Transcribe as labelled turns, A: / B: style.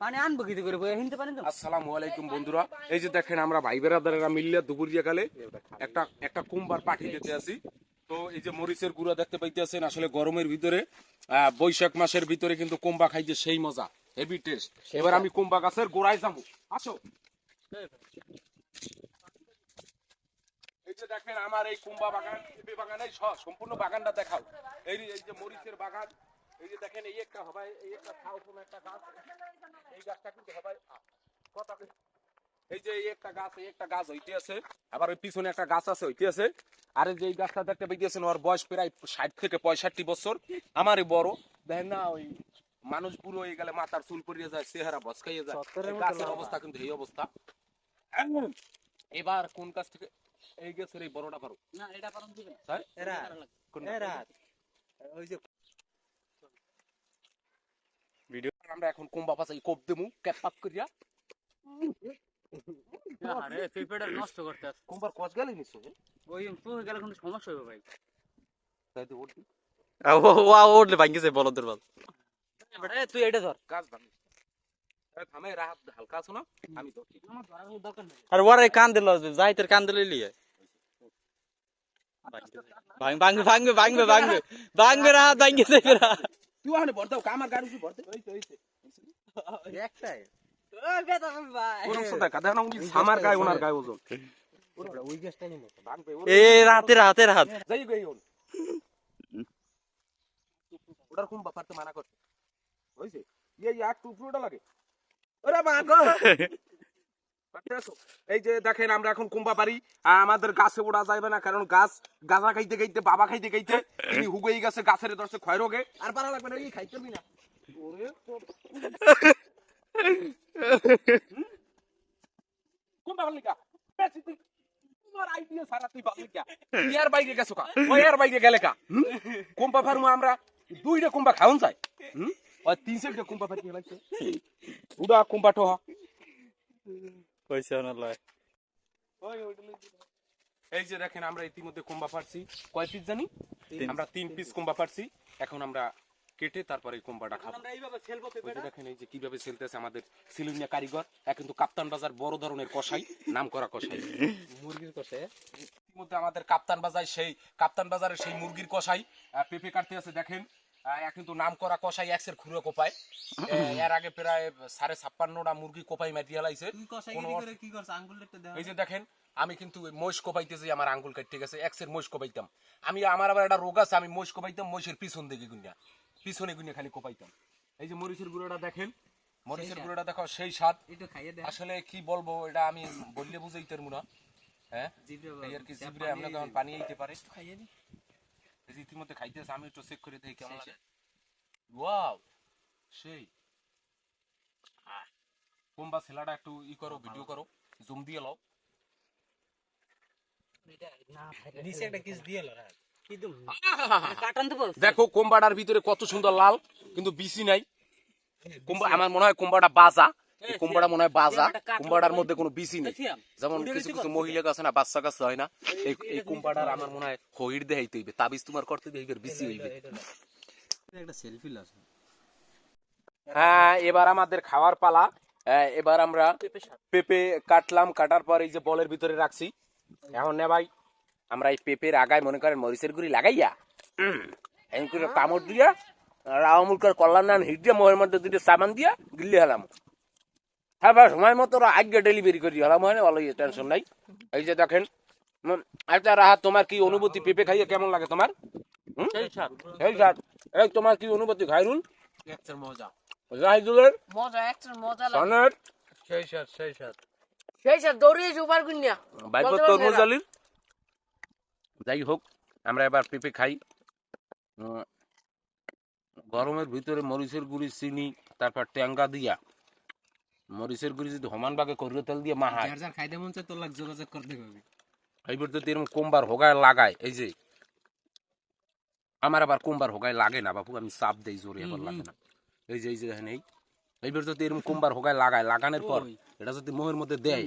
A: পানি আনব করে
B: আলাইকুম বন্ধুরা, এই যে দেখেন আমরা ভাই বেরাদারেরা মিললে দুপুরিয়া কালে একটা একটা কুম্বার পাঠি দিতে আসি। তো এই যে মরিচের গুঁড়া দেখতে পাইতেছেন আসলে গরমের ভিতরে বৈশাখ মাসের ভিতরে কিন্তু কুম্বা খাইতে সেই মজা হেভি টেস্ট এবার আমি কুম্বা গাছের গোড়ায় যাব। আসো। এই যে দেখেন আমার এই কুম্বা বাগান পেঁপে বাগানে সম্পূর্ণ বাগানটা দেখাও। এই এই যে মরিচের বাগান এই যে দেখেন এই একটা হবে এই একটা খাও কোনো একটা গাছ। এই গাছটা কিন্তু হবে কথা এই যে এই একটা গাছ এই একটা গাছ হইতে আছে। আবার ওই পিছনে একটা গাছ আছে হইতে আছে। আর যে গাছটা দেখতে পাইতেছেন ওর বয়স প্রায় ষাট থেকে পঁয়ষট্টি বছর। আমারই বড়। দেখেন না ওই মানুষ পুরো হয়ে গেলে মাথার চুল পড়িয়ে যায় চেহারা বসকাইয়ে যায়। গাছের অবস্থা কিন্তু এই অবস্থা। এবার কোন গাছ থেকে এই গাছের এই বড়টা পারো
A: না এটা পারন দিবে না
B: হ্যাঁ?
A: এরা। ওই যে
B: আমরা এখন কুম্বা পাশে কোপ দেবো ক্যাপ পাপ করিয়া।
A: আরে পেপারটা নষ্ট করতে আসছে
B: কুম্বার কচ গেলে নিশ্চয়
A: ওই পুরো গেলে কিন্তু সমস্যা হবে ভাই।
B: তাই তো উঠবি
C: ও ওঠলে ভাঙ্গিছে বলদের বল।
A: বেটা তুই এটা ধর।
B: গাছ ভাঙি থামে রাহাত হালকা আছো না আমি ধরছি।
A: আমার ধরার কোনো দরকার নেই।
C: আর ওরে কান দিল যাইতের কান দিলে লিয়ে। ভাঙ ভাঙবে ভাঙবে ভাঙবে ভাঙবে। ভাঙবে না ভাঙবে যাবে না
B: তুই ওখানে ভরতে আমার গাড়ি উঠি ভরতে ওই তো ওই তো।
A: একটাই।
B: আমার গায়ে ওনার গায়ে ওজন
C: এ রাতের হাতের হাত
B: ওটার কোন মানা করছে ইয়ে এক লাগে। ওরে? এই যে দেখেন আমরা এখন কুম্বা পারি আমাদের গাছে ওড়া যাবে না কারণ গাছ গাঁজা খাইতে খাইতে বাবা খাইতে খাইতে তিনি হুগেই গেছে গাছের দর্শে ক্ষয় রোগে। আর পারা লাগবে না এই খাইতে না। ওরে তোমার তুই গেছো কা? গেলে কা? ফার্মু আমরা? দুইটা খাওন? তিন লাগছে উড়া
C: না লয়
B: এই যে দেখেন আমরা ইতিমধ্যে কুম্বা পারছি কয় পিস জানি? আমরা তিন পিস কুম্বা পারছি এখন আমরা কেটে তারপরে এই কুম্বাটা খাব।
A: এইভাবে ফেলব
B: ওই দেখেন এই যে কীভাবে চলতেছে আমাদের সিলুনিয়া কারিগর এক কিন্তু কাপ্তান বাজার বড় ধরনের কষাই নাম করা কষাই
A: মুরগির কষে
B: ইতিমধ্যে আমাদের কাপ্তান বাজার সেই কাপ্তান বাজারের সেই মুরগির কষাই পেঁপে কাটতে আছে দেখেন কিন্তু নাম করা কষাই একসের খুঁড়ো কোপায়। এর আগে প্রায় সাড়ে ছাপ্পান্নটা মুরগি কোপাই মারিয়া লাইছে
A: কষাই
B: এই যে দেখেন আমি কিন্তু ওই মহিষ কোপাইতেছি আমার আঙ্গুল কাটতে গেছে এক্সের মহিষ কোপাইতাম। আমি আমার আবার একটা রোগ আছে আমি মহিষ কোপাইতাম মহিষের পিছন দিকে গুনিয়া পিছনে গুনিয়া খালি কোপাইতাম। এই যে মরিচের গুঁড়োটা দেখেন মরিচের গুঁড়োটা দেখো সেই স্বাদ। আসলে কি বলব এটা আমি বললে বুঝাইতে পারব না। হ্যাঁ? আর কি জিবরে আমরা কেমন পানি আইতে পারে। এই ইতিমধ্যে খাইতেছে আমি একটু চেক করে দেখি কেমন লাগে। ওয়াও! সেই। কোম্বা ছেলাটা একটু ই করো ভিডিও করো জুম দিয়ে লও।
A: নিচে একটা কিস দিয়ে বলছ?
B: দেখো কোম্বাটার ভিতরে কত সুন্দর লাল কিন্তু বিসি নাই। কোম্বা আমার মনে হয় কোম্বাটা বাজা। এই কোম্বাটা মনে হয় বাজা। কোম্বাটার মধ্যে কোনো বিসি নেই। যেমন কিছু কিছু মহিলা আছে না বাচ্চা কাছে হয় না এই এই কোম্বাটার আমার মনে হয় হইর দেখাইতে হইবে। তাবিজ তোমার করতে হইবে বিসি হইবে।
A: একটা সেলফি
B: হ্যাঁ এবার আমাদের খাওয়ার পালা। এবার আমরা পেঁপে কাটলাম কাটার পর এই যে বলের ভিতরে রাখছি। এখন নে ভাই। আমরা এই পেঁপের আগায় মনে করেন মরিচের গুড়ি লাগাইয়া এমন করে কামড় দিয়া রামুলকার কল্যাণ নান হিট দিয়ে মোহের মধ্যে দুটো সাবান দিয়া গিল্লি হলাম। হ্যাঁ ভাই সময় মতো আগে ডেলিভারি করি হলাম হয় না? ভালো টেনশন নাই। এই যে দেখেন আচ্ছা রাহা তোমার কি অনুভূতি? পেঁপে খাইয়ে কেমন লাগে তোমার? হুম? এই স্যার এই তোমার কি অনুভূতি? খাইরুল?
A: মজা।
D: মজা একটা মজা লাগে।
A: সেই সাথ সেই সাথ
D: সেই সব দৌড়িয়ে সুপার গুনিয়া।
B: বাইক তরমুজ আলির যাই হোক আমরা এবার পেঁপে খাই। গরমের ভিতরে মরিচের গুড়ি চিনি তারপর ট্যাঙ্গা দিয়া। মরিচের গুড়ি যদি হমান বাগে করিয়ে তেল দিয়ে
A: যার যার খাইতে মন চায় তোর লাগ যোগাযোগ করতে হবে
B: এইবার যদি এরকম কোমবার হোগায় লাগায় এই যে আমার আবার কোমবার হোগায় লাগে না বাপু আমি চাপ দেই জোরে এবার লাগে না। এই যে এই যে দেখেন এই। এইবার যদি এরকম কুম্বার হোগায় লাগায় লাগানোর পর এটা যদি মোহের মধ্যে দেয়